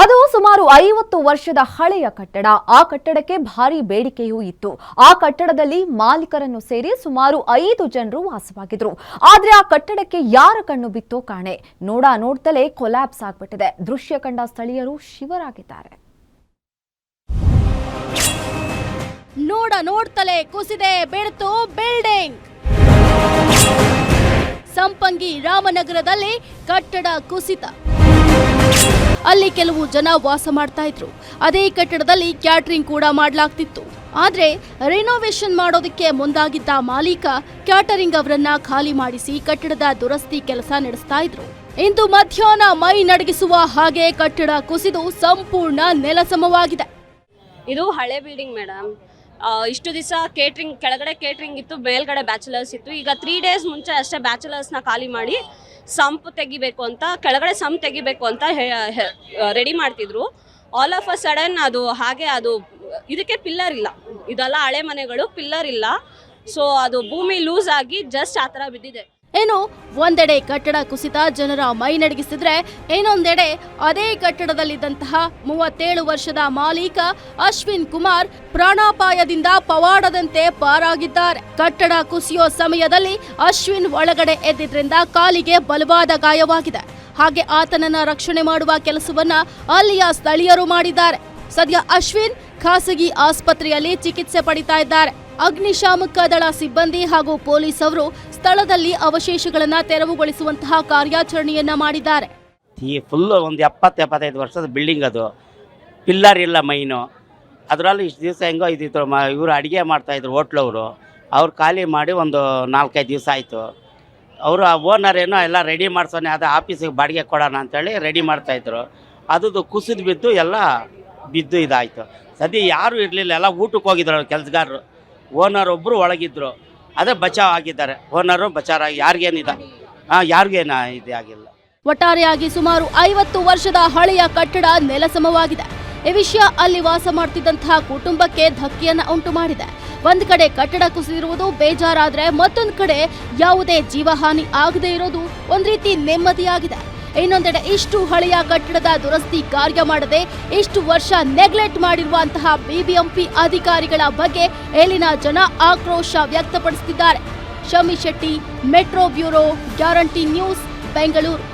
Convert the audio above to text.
ಅದು ಸುಮಾರು ಐವತ್ತು ವರ್ಷದ ಹಳೆಯ ಕಟ್ಟಡ. ಆ ಕಟ್ಟಡಕ್ಕೆ ಭಾರಿ ಬೇಡಿಕೆಯೂ ಇತ್ತು. ಆ ಕಟ್ಟಡದಲ್ಲಿ ಮಾಲೀಕರನ್ನು ಸೇರಿ ಸುಮಾರು ಐದು ಜನರು ವಾಸವಾಗಿದ್ರು. ಆದ್ರೆ ಆ ಕಟ್ಟಡಕ್ಕೆ ಯಾರ ಕಣ್ಣು ಬಿತ್ತೋ ಕಾಣೆ. ನೋಡ ನೋಡ್ತಲೇ ಕೊಲ್ಯಾಪ್ಸ್ ಆಗ್ಬಿಟ್ಟಿದೆ. ದೃಶ್ಯ ಕಂಡ ಸ್ಥಳೀಯರು ಶಿವರಾಗಿದ್ದಾರೆ. ನೋಡ ನೋಡ್ತಲೇ ಕುಸಿದೆ, ಬೆಳೆತು ಬಿಲ್ಡಿಂಗ್. ಸಂಪಂಗಿ ರಾಮನಗರದಲ್ಲಿ ಕಟ್ಟಡ ಕುಸಿತ. ಅಲ್ಲಿ ಕೆಲವು ಜನ ವಾಸ ಮಾಡ್ತಾ ಇದ್ರು. ಅದೇ ಕಟ್ಟಡದಲ್ಲಿ ಕ್ಯಾಟ್ರಿಂಗ್ ಕೂಡ ಮಾಡಲಾಗ್ತಿತ್ತು. ಆದ್ರೆ ರಿನೋವೇಷನ್ ಮಾಡೋದಕ್ಕೆ ಮುಂದಾಗಿದ್ದ ಮಾಲೀಕ ಕ್ಯಾಟರಿಂಗ್ ಅವರನ್ನ ಖಾಲಿ ಮಾಡಿಸಿ ಕಟ್ಟಡದ ದುರಸ್ತಿ ಕೆಲಸ ನಡೆಸ್ತಾ ಇದ್ರು. ಇಂದು ಮಧ್ಯಾಹ್ನ ಮೈ ನಡಗಿಸುವ ಹಾಗೆ ಕಟ್ಟಡ ಕುಸಿದು ಸಂಪೂರ್ಣ ನೆಲಸಮವಾಗಿದೆ. ಇದು ಹಳೆ ಬಿಲ್ಡಿಂಗ್ ಮೇಡಮ್ ಇಷ್ಟು ದಿವಸ ಕೇಟ್ರಿಂಗ್ ಕೆಳಗಡೆ ಕೇಟ್ರಿಂಗ್ ಇತ್ತು, ಮೇಲ್ಗಡೆ ಬ್ಯಾಚುಲರ್ಸ್ ಇತ್ತು. ಈಗ ತ್ರೀ ಡೇಸ್ ಮುಂಚೆ ಅಷ್ಟೇ ಬ್ಯಾಚುಲರ್ಸ್ನ ಖಾಲಿ ಮಾಡಿ ಸಂಪ್ ತೆಗಿಬೇಕು ಅಂತ, ಕೆಳಗಡೆ ಸಂಪ್ ತೆಗಿಬೇಕು ಅಂತ ರೆಡಿ ಮಾಡ್ತಿದ್ರು. ಆಲ್ ಆಫ್ ಅ ಸಡನ್ ಅದು ಹಾಗೆ ಅದು, ಇದಕ್ಕೆ ಪಿಲ್ಲರ್ ಇಲ್ಲ. ಇದೆಲ್ಲ ಹಳೆ ಮನೆಗಳು ಪಿಲ್ಲರ್ ಇಲ್ಲ. ಸೊ ಅದು ಭೂಮಿ ಲೂಸ್ ಆಗಿ ಜಸ್ಟ್ ಆ ಥರ ಬಿದ್ದಿದೆ. ಏನು ಒಂದೆಡೆ ಕಟ್ಟಡ ಕುಸಿತ ಜನರ ಮೈ ನಡಗಿಸಿದ್ರೆ ಇನ್ನೊಂದೆಡೆ ಅದೇ ಕಟ್ಟಡದಲ್ಲಿದ್ದಂತಹ ಮೂವತ್ತೇಳು ವರ್ಷದ ಮಾಲೀಕ ಅಶ್ವಿನ್ ಕುಮಾರ್ ಪ್ರಾಣಾಪಾಯದಿಂದ ಪವಾಡದಂತೆ ಪಾರಾಗಿದ್ದಾರೆ. ಕಟ್ಟಡ ಕುಸಿಯೋ ಸಮಯದಲ್ಲಿ ಅಶ್ವಿನ್ ಒಳಗಡೆ ಎದ್ದಿದ್ರಿಂದ ಕಾಲಿಗೆ ಬಲವಾದ ಗಾಯವಾಗಿದೆ. ಹಾಗೆ ಆತನನ್ನ ರಕ್ಷಣೆ ಮಾಡುವ ಕೆಲಸವನ್ನ ಅಲ್ಲಿಯ ಸ್ಥಳೀಯರು ಮಾಡಿದ್ದಾರೆ. ಸದ್ಯ ಅಶ್ವಿನ್ ಖಾಸಗಿ ಆಸ್ಪತ್ರೆಯಲ್ಲಿ ಚಿಕಿತ್ಸೆ ಪಡಿತಾ ಇದ್ದಾರೆ. ಅಗ್ನಿಶಾಮಕ ದಳ ಸಿಬ್ಬಂದಿ ಹಾಗೂ ಪೊಲೀಸ್ ಅವರು ಸ್ಥಳದಲ್ಲಿ ಅವಶೇಷಗಳನ್ನು ತೆರವುಗೊಳಿಸುವಂತಹ ಕಾರ್ಯಾಚರಣೆಯನ್ನ ಮಾಡಿದ್ದಾರೆ. ಈ ಫುಲ್ಲು ಒಂದು ಎಪ್ಪತ್ತು ಎಪ್ಪತ್ತೈದು ವರ್ಷದ ಬಿಲ್ಡಿಂಗ್ ಅದು. ಪಿಲ್ಲರ್ ಇಲ್ಲ ಮೈನು ಅದರಲ್ಲಿ ಇಷ್ಟು ದಿವಸ ಹೆಂಗೋ ಇದ್ದಿತ್ತು ಮ, ಇವರು ಅಡುಗೆ ಮಾಡ್ತಾಯಿದ್ರು ಹೋಟ್ಲವರು ಅವ್ರು. ಖಾಲಿ ಮಾಡಿ ಒಂದು ನಾಲ್ಕೈದು ದಿವಸ ಆಯಿತು. ಅವರು ಆ ಓನರ್ ಏನೋ ಎಲ್ಲ ರೆಡಿ ಮಾಡ್ಸೋನೆ, ಅದು ಆಫೀಸಿಗೆ ಬಾಡಿಗೆ ಕೊಡೋಣ ಅಂತೇಳಿ ರೆಡಿ ಮಾಡ್ತಾಯಿದ್ರು ಅದು ಕುಸಿದು ಬಿದ್ದು ಎಲ್ಲ ಬಿದ್ದು ಇದಾಯಿತು. ಸದ್ಯ ಯಾರೂ ಇರಲಿಲ್ಲ. ಎಲ್ಲ ಊಟಕ್ಕೆ ಹೋಗಿದ್ರು ಅವ್ರು ಕೆಲಸಗಾರರು. ಓನರ್ ಒಬ್ಬರು ಒಳಗಿದ್ರು. ಅದೇ ಬಚಾವ್ ಆಗಿದ್ದಾರೆ. ಓನರು ಬಚಾರ ಯಾರಿಗೇನಿದ? ಹಾಂ, ಯಾರಿಗೇನ ಇದೆ ಆಗಿಲ್ಲ. ಒಟ್ಟಾರೆಯಾಗಿ ಸುಮಾರು ಐವತ್ತು ವರ್ಷದ ಹಳೆಯ ಕಟ್ಟಡ ನೆಲಸಮವಾಗಿದೆ. ಈ ವಿಷಯ ಅಲ್ಲಿ ವಾಸ ಮಾಡ್ತಿದ್ದಂತಹ ಕುಟುಂಬಕ್ಕೆ ಧಕ್ಕೆಯನ್ನ ಉಂಟು ಮಾಡಿದೆ. ಒಂದ್ ಕಡೆ ಕಟ್ಟಡ ಕುಸಿದಿರುವುದು ಬೇಜಾರಾದ್ರೆ ಮತ್ತೊಂದು ಕಡೆ ಯಾವುದೇ ಜೀವಹಾನಿ ಆಗದೆ ಇರೋದು ಒಂದ್ ರೀತಿ ನೆಮ್ಮದಿಯಾಗಿದೆ. ಇನ್ನೊಂದೆಡೆ ಇಷ್ಟು ಹಳೆಯ ಕಟ್ಟಡದ ದುರಸ್ತಿ ಕಾರ್ಯ ಮಾಡದೆ ಇಷ್ಟು ವರ್ಷ ನೆಗ್ಲೆಕ್ಟ್ ಮಾಡಿರುವಂತಹ ಬಿಬಿಎಂಪಿ ಅಧಿಕಾರಿಗಳ ಬಗ್ಗೆ ಇಲ್ಲಿನ ಜನ ಆಕ್ರೋಶ ವ್ಯಕ್ತಪಡಿಸುತ್ತಿದ್ದಾರೆ. Shami Shetty, metro bureau, guarantee news, Bengaluru.